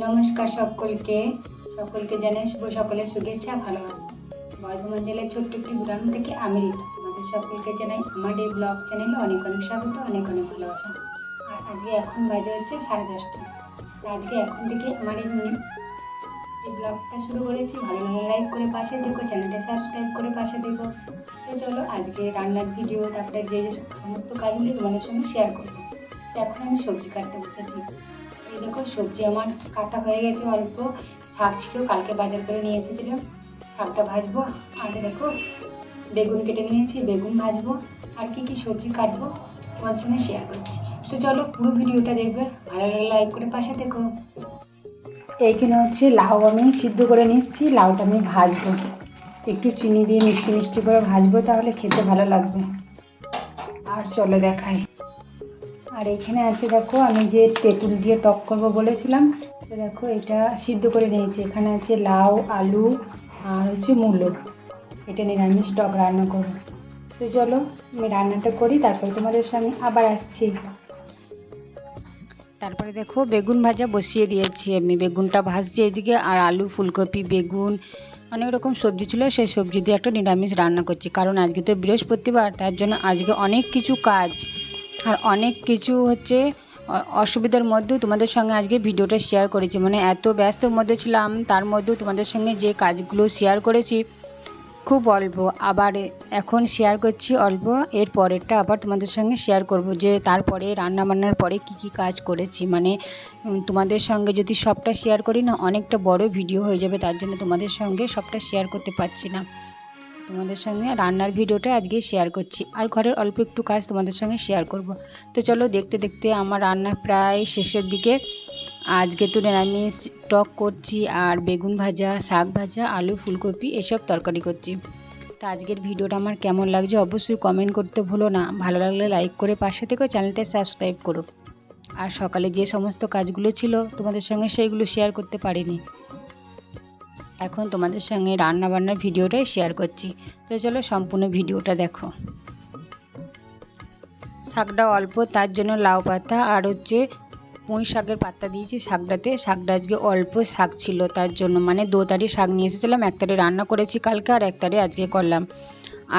নমস্কার সকলকে। সকলকে জানাই শুভ সকলের শুভেচ্ছা, ভালোবাসা। বর্ধমান জেলার ছোট্ট একটি গ্রাম থেকে আমি ঋতু তোমাদের সকলকে জানাই আমার এই ব্লগ চ্যানেলে অনেক অনেক স্বাগত, অনেক অনেক ভালোবাসা। আর আজকে এখন বাজে হচ্ছে সাড়ে দশটা। আজকে এখন থেকে আমার এই এই ব্লগটা শুরু করেছি, ভালো লাগলে লাইক করে পাশে দেখো চ্যানেলটা সাবস্ক্রাইব করে পাশে দেখো তো চলো আজকে রান্নার ভিডিও তারপরে যে যে সমস্ত কাজগুলো তোমাদের সঙ্গে শেয়ার করব। এখন আমি সবজি কাটতে বসেছি। এই দেখো, সবজি আমার কাটা হয়ে গেছে অল্প। শাক ছিল, কালকে বাজার করে নিয়ে এসেছিলাম। শাকটা ভাজবো। আর দেখো, বেগুন কেটে নিয়েছি, বেগুন ভাজবো। আর কি কি সবজি কাটবো তোমার সঙ্গে শেয়ার করছি। তো চলো, পুরো ভিডিওটা দেখবে। ভালো লাগলে লাইক করে পাশে দেখো এইখানে হচ্ছে লাউ আমি সিদ্ধ করে নিচ্ছি। লাউটা আমি ভাজবো। একটু চিনি দিয়ে মিষ্টি মিষ্টি করে ভাজবো, তাহলে খেতে ভালো লাগবে। আর চলো দেখাই। আর এখানে আছে দেখো, আমি যে তেঁতুল দিয়ে টক করব বলেছিলাম, তো দেখো এটা সিদ্ধ করে নিয়েছি। এখানে আছে লাউ, আলু আর হচ্ছে মূলো। এটা নিরামিষ টক রান্না করব। তো চলো, আমি রান্নাটা করি, তারপরে তোমাদের সঙ্গে আবার আসছি। তারপরে দেখো, বেগুন ভাজা বসিয়ে দিয়েছি আমি। বেগুনটা ভাজছি এদিকে, আর আলু, ফুলকপি, বেগুন, অনেক রকম সবজি ছিল, সেই সবজি দিয়ে একটা নিরামিষ রান্না করছি। কারণ আজকে তো বৃহস্পতিবার, তার জন্য আজকে অনেক কিছু কাজ। আর অনেক কিছু হচ্ছে অসুবিধার মধ্যেও তোমাদের সঙ্গে আজকে ভিডিওটা শেয়ার করেছি। মানে এত ব্যস্তর মধ্যে ছিলাম, তার মধ্যেও তোমাদের সঙ্গে যে কাজগুলো শেয়ার করেছি, খুব অল্প। আবার এখন শেয়ার করছি অল্প, এর পরেরটা আবার তোমাদের সঙ্গে শেয়ার করব যে তারপরে রান্না বান্নার পরে কি কি কাজ করেছি। মানে তোমাদের সঙ্গে যদি সবটা শেয়ার করি না, অনেকটা বড় ভিডিও হয়ে যাবে, তার জন্য তোমাদের সঙ্গে সবটা শেয়ার করতে পারছি না। তোমাদের সঙ্গে রান্নার ভিডিওটা আজকে শেয়ার করছি। আর ঘরের অল্প একটু কাজ তোমাদের সঙ্গে শেয়ার করব। তো চলো দেখতে দেখতে আমার রান্না প্রায় শেষের দিকে। আজকে তো নিরামিষ টক করছি আর বেগুন ভাজা, শাক ভাজা, আলু, ফুলকপি এসব তরকারি করছি। তো আজকের ভিডিওটা আমার কেমন লাগছে অবশ্যই কমেন্ট করতে ভুলো না। ভালো লাগলে লাইক করে পাশে থেকে চ্যানেলটা সাবস্ক্রাইব করো। আর সকালে যে সমস্ত কাজগুলো ছিল তোমাদের সঙ্গে সেইগুলো শেয়ার করতে পারিনি। এখন তোমাদের সঙ্গে রান্না বান্নার ভিডিওটাই শেয়ার করছি। তো চলো সম্পূর্ণ ভিডিওটা দেখো। শাকটা অল্প, তার জন্য লাউ পাতা আর হচ্ছে পুঁই শাকের পাতা দিয়েছি শাকটাতে। শাকটা আজকে অল্প শাক ছিল, তার জন্য মানে দু তারি শাক নিয়ে এসেছিলাম, এক তারি রান্না করেছি কালকে আর এক তারি আজকে করলাম।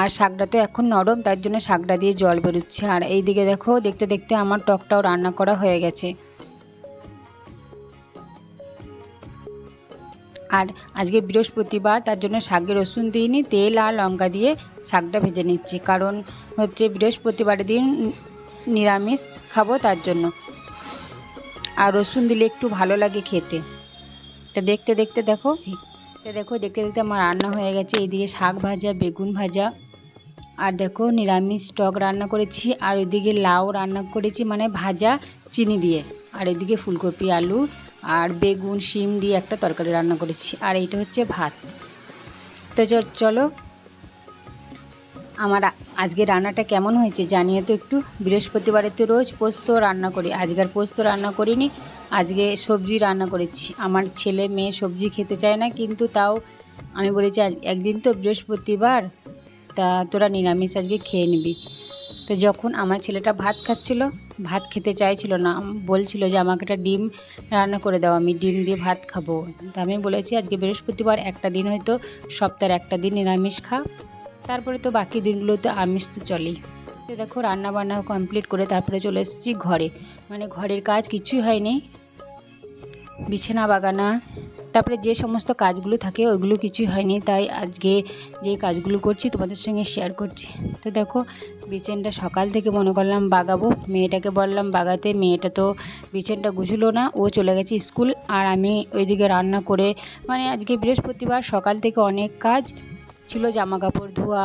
আর শাকটা তো এখন নরম, তার জন্য শাকটা দিয়ে জল বেরোচ্ছে। আর এই দিকে দেখো, দেখতে দেখতে আমার টকটাও রান্না করা হয়ে গেছে। আর আজকে বৃহস্পতিবার তার জন্য শাকে রসুন দিইনি তেল আর লঙ্কা দিয়ে শাকটা ভেজে নিচ্ছি। কারণ হচ্ছে বৃহস্পতিবারের দিন নিরামিষ খাব তার জন্য। আর রসুন দিলে একটু ভালো লাগে খেতে। তা দেখতে দেখতে দেখো। তো দেখো দেখতে দেখতে আমার রান্না হয়ে গেছে। এইদিকে শাক ভাজা বেগুন ভাজা। আর দেখো নিরামিষ টক রান্না করেছি। আর ওইদিকে লাউ রান্না করেছি মানে ভাজা চিনি দিয়ে। আর এদিকে ফুলকপি আলু আর বেগুন, শিম দিয়ে একটা তরকারি রান্না করেছি। আর এইটা হচ্ছে ভাত। তো চলো। আমার আজকে রান্নাটা কেমন হয়েছে জানিয়ে তো একটু। বৃহস্পতিবারে তো রোজ পোস্ত রান্না করি। আজকের পোস্ত রান্না করিনি। আজকে সবজি রান্না করেছি। আমার ছেলে মেয়ে সবজি খেতে চায় না, কিন্তু তাও আমি বলেছি একদিন তো বৃহস্পতিবার, তা তোরা নিরামিষ আজকে খেয়ে নিবি। তো যখন আমার ছেলেটা ভাত খাচ্ছিল, ভাত খেতে চাইছিল না, বলছিল যে আমাকে একটা ডিম রান্না করে দাও, আমি ডিম দিয়ে ভাত খাব। তা আমি বলেছি, আজকে বৃহস্পতিবার, একটা দিন হয়তো, সপ্তাহের একটা দিন নিরামিষ খা। তারপরে তো বাকি দিনগুলোতে আমিষ তো চলেই তো দেখো রান্না বান্না কমপ্লিট করে তারপরে চলে এসেছি ঘরে। মানে ঘরের কাজ কিছুই হয়নি। বিছানা বাগানা তারপরে যে সমস্ত কাজগুলো থাকে ওইগুলো কিছুই হয়নি, তাই আজকে যে কাজগুলো করছি তোমাদের সঙ্গে শেয়ার করছি। তো দেখো, বিছানটা সকাল থেকে মনে করলাম বাগাবো, মেয়েটাকে বললাম বাগাতে, মেয়েটা তো বিছানটা গুছলো না, ও চলে গেছে স্কুল আর আমি ওইদিকে রান্না করে মানে আজকে বৃহস্পতিবার সকাল থেকে অনেক কাজ ছিল জামা কাপড় ধোয়া,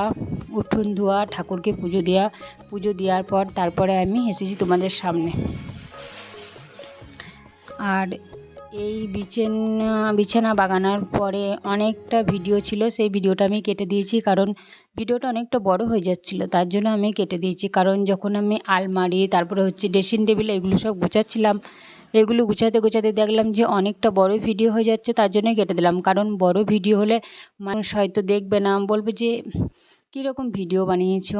উঠোন ধোয়া, ঠাকুরকে পুজো দেওয়া পুজো দেওয়ার পর তারপরে আমি এসেছি তোমাদের সামনে। আর এই বিছানা বিছানা বাগানোর পরে অনেকটা ভিডিও ছিল, সেই ভিডিওটা আমি কেটে দিয়েছি কারণ ভিডিওটা অনেকটা বড় হয়ে যাচ্ছিল, তার জন্য আমি কেটে দিয়েছি। কারণ যখন আমি আলমারি, তারপরে হচ্ছে ড্রেসিং টেবিল এগুলো সব গুছাচ্ছিলাম, এগুলো গুছাতে গুছাতে দেখলাম যে অনেকটা বড় ভিডিও হয়ে যাচ্ছে, তার জন্যই কেটে দিলাম। কারণ বড় ভিডিও হলে মানুষ হয়তো দেখবে না। বলবে যে কীরকম ভিডিও বানিয়েছো?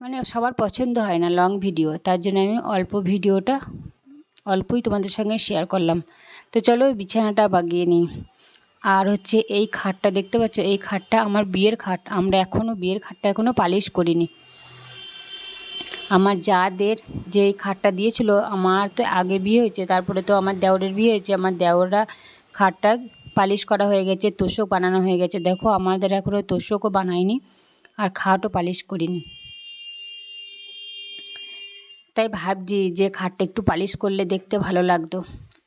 মানে সবার পছন্দ হয় না লং ভিডিও, তার জন্য আমি অল্প ভিডিওটা অল্পই তোমাদের সঙ্গে শেয়ার করলাম। তো চলো বিছানাটা বাগিয়ে নিই। আর হচ্ছে এই খাটটা দেখতে পাচ্ছ, এই খাটটা আমার বিয়ের খাট। আমরা এখনও বিয়ের খাটটা এখনও পালিশ করিনি। আমার যাদের যে খাটটা দিয়েছিল, আমার তো আগে বিয়ে হয়েছে, তারপরে তো আমার দেওরের বিয়ে হয়েছে। আমার দেওররা খাটটা পালিশ করা হয়ে গেছে, তোষক বানানো হয়ে গেছে। দেখো, আমাদের এখনও তোষকও বানায়নি আর খাটও পালিশ করিনি। তাই ভাবছি যে খাটটা একটু পালিশ করলে দেখতে ভালো লাগতো।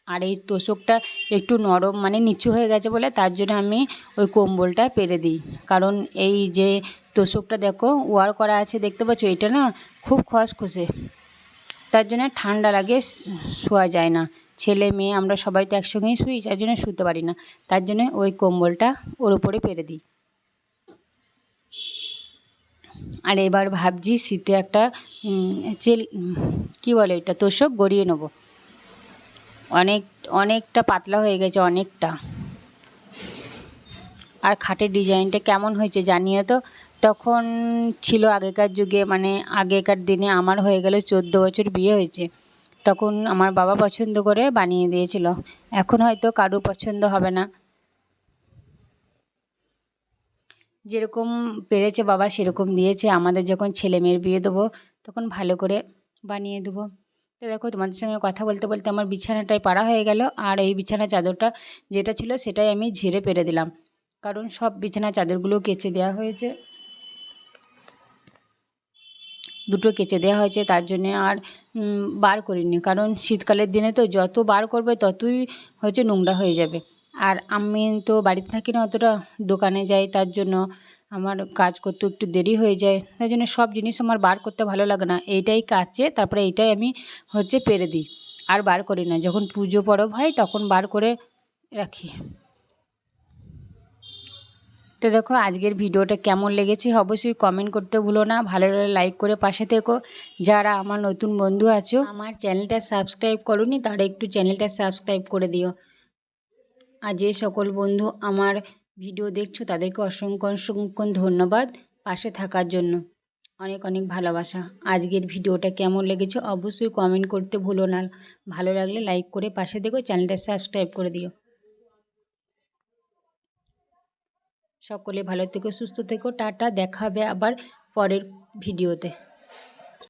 আর এই তোষকটা একটু নরম মানে নিচু হয়ে গেছে বলে তার জন্য আমি ওই কম্বলটা পেরে দিই। কারণ এই যে তোষকটা দেখো, ওয়ার করা আছে দেখতে পাচ্ছ? এটা না খুব খসখসে। তার জন্য ঠান্ডা লাগে শোয়া যায় না। ছেলে, মেয়ে আমরা সবাই তো একসঙ্গেই শুই, তার জন্য শুতে পারি না। তার জন্য ওই কম্বলটা ওর উপরে পেরে দিই। আর এবার ভাবছি শীতে একটা চেল, কী বলে এটা তোষক গড়িয়ে নেব। অনেক, অনেকটা পাতলা হয়ে গেছে, অনেকটা। আর খাটের ডিজাইনটা কেমন হয়েছে জানিও তো? তখন ছিল আগেকার যুগে মানে আগেকার দিনে আমার হয়ে গেল চোদ্দ বছর বিয়ে হয়েছে। তখন আমার বাবা পছন্দ করে বানিয়ে দিয়েছিল। এখন হয়তো কারও পছন্দ হবে না। যেরকম পেরেছে বাবা, সেরকম দিয়েছে। আমাদের যখন ছেলে মেয়ের বিয়ে দেবো, তখন ভালো করে বানিয়ে দেবো। তো দেখো, তোমাদের সঙ্গে কথা বলতে বলতে আমার বিছানাটাই পাড়া হয়ে গেল। আর এই বিছানা চাদরটা যেটা ছিল, সেটাই আমি ঝেড়ে পেরে দিলাম। কারণ সব বিছানা চাদরগুলো কেচে দেওয়া হয়েছে। দুটো কেচে দেওয়া হয়েছে, তার জন্যে আর বার করিনি। কারণ শীতকালের দিনে তো যত বার করবে, ততই হচ্ছে নোংরা হয়ে যাবে। আর আমি তো বাড়িতে থাকি না অতটা, দোকানে যাই, তার জন্য আমার কাজ করতে একটু দেরি হয়ে যায়। তাই জন্য সব জিনিস আমার বার করতে ভালো লাগে না। এইটাই কাচে তারপরে এইটাই আমি হচ্ছে পেরে দিই। আর বার করি না। যখন পুজো পরব হয়, তখন বার করে রাখি। তো দেখো, আজকের ভিডিওটা কেমন লেগেছে অবশ্যই কমেন্ট করতে ভুলো না। ভালো লাগলে লাইক করে পাশে থেকো। যারা আমার নতুন বন্ধু আছো, আমার চ্যানেলটা সাবস্ক্রাইব করোনি, তারা একটু চ্যানেলটা সাবস্ক্রাইব করে দিও। আর যে সকল বন্ধু আমার ভিডিও দেখছ, তাদেরকে অসংখ্য অসংখ্য ধন্যবাদ পাশে থাকার জন্য। অনেক অনেক ভালোবাসা। আজকের ভিডিওটা কেমন লেগেছে অবশ্যই কমেন্ট করতে ভুলো না। ভালো লাগলে লাইক করে পাশে দেখো চ্যানেলটা সাবস্ক্রাইব করে দিও। সকলে ভালো থেকো, সুস্থ থেকো, টাটা দেখাবে আবার পরের ভিডিওতে।